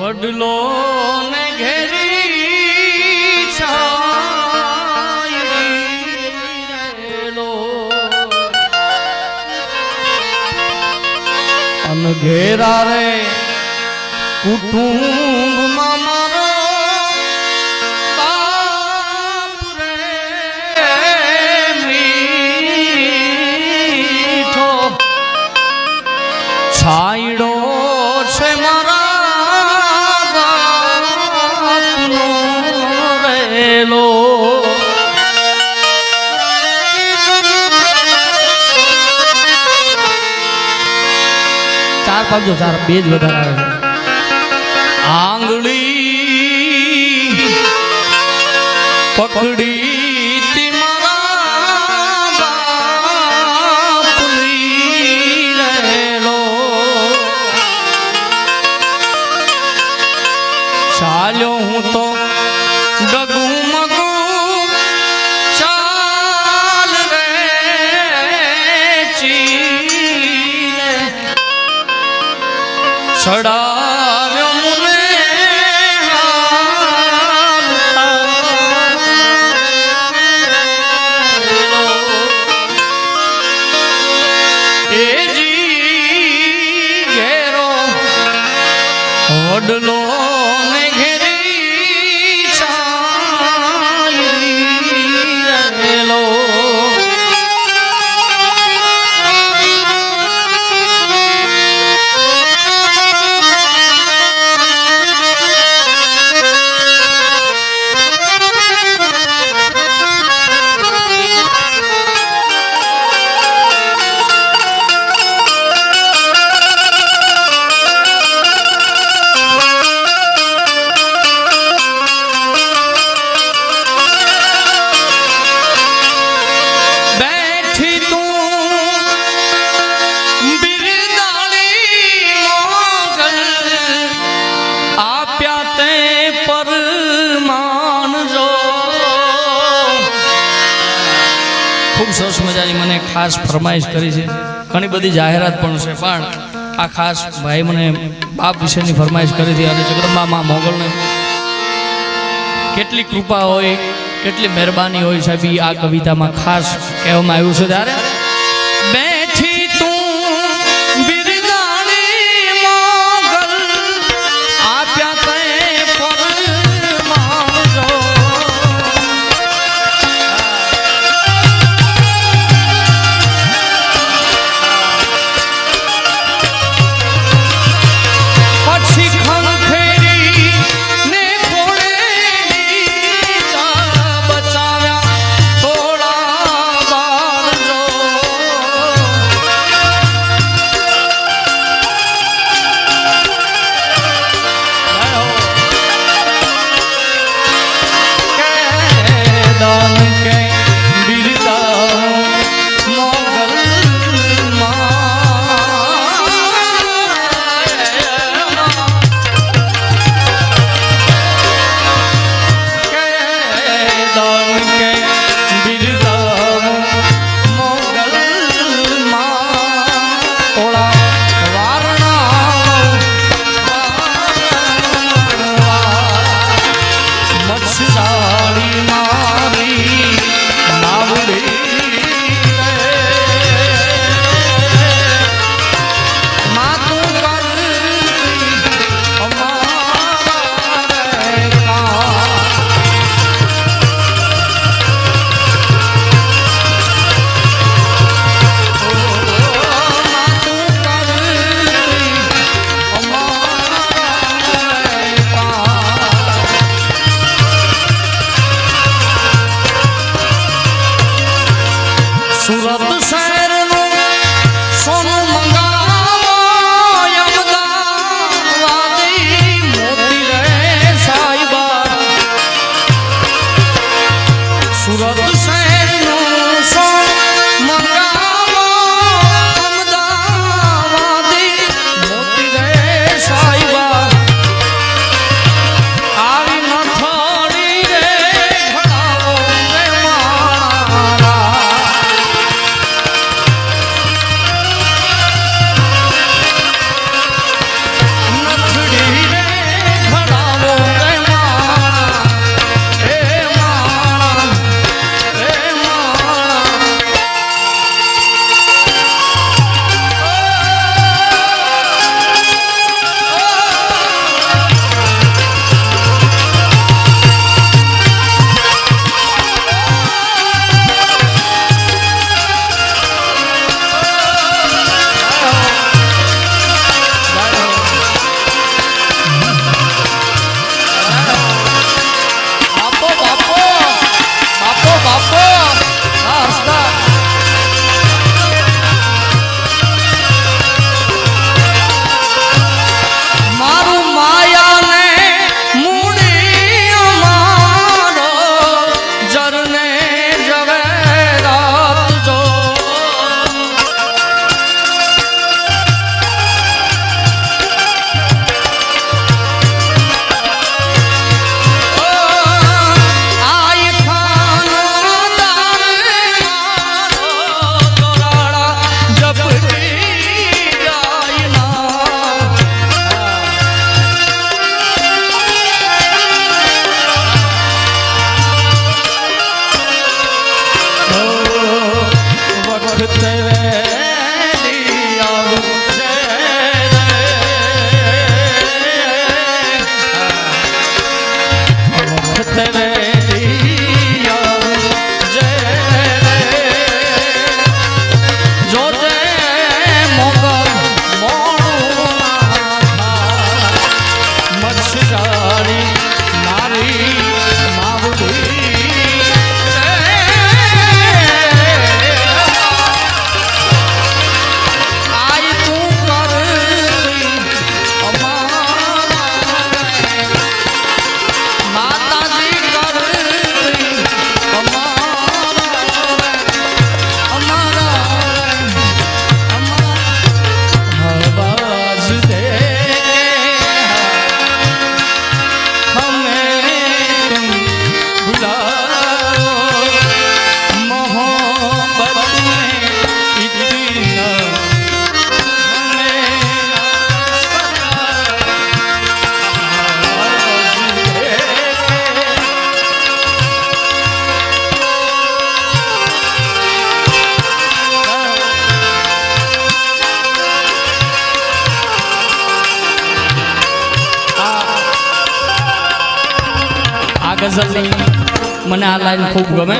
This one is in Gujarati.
વડલો ને ઘેરી છાયલો અન ઘેરા રે કુટુંબમાં પાડજો ચાર બે જ વધારે આંગળી પકડી ছড়া મજાની મને ખાસ ફરમાઈશ કરી છે. ઘણી બધી જાહેરાત પણ છે, પણ આ ખાસ ભાઈ મને બાપ વિશેની ફરમાઈશ કરી હતી અને જગદંબા મોગલને કેટલી કૃપા હોય, કેટલી મહેરબાની હોય સાહેબ આ કવિતામાં ખાસ કહેવામાં આવ્યું છે. ત્યારે Cuando મને આ લાઈન ખૂબ ગમે.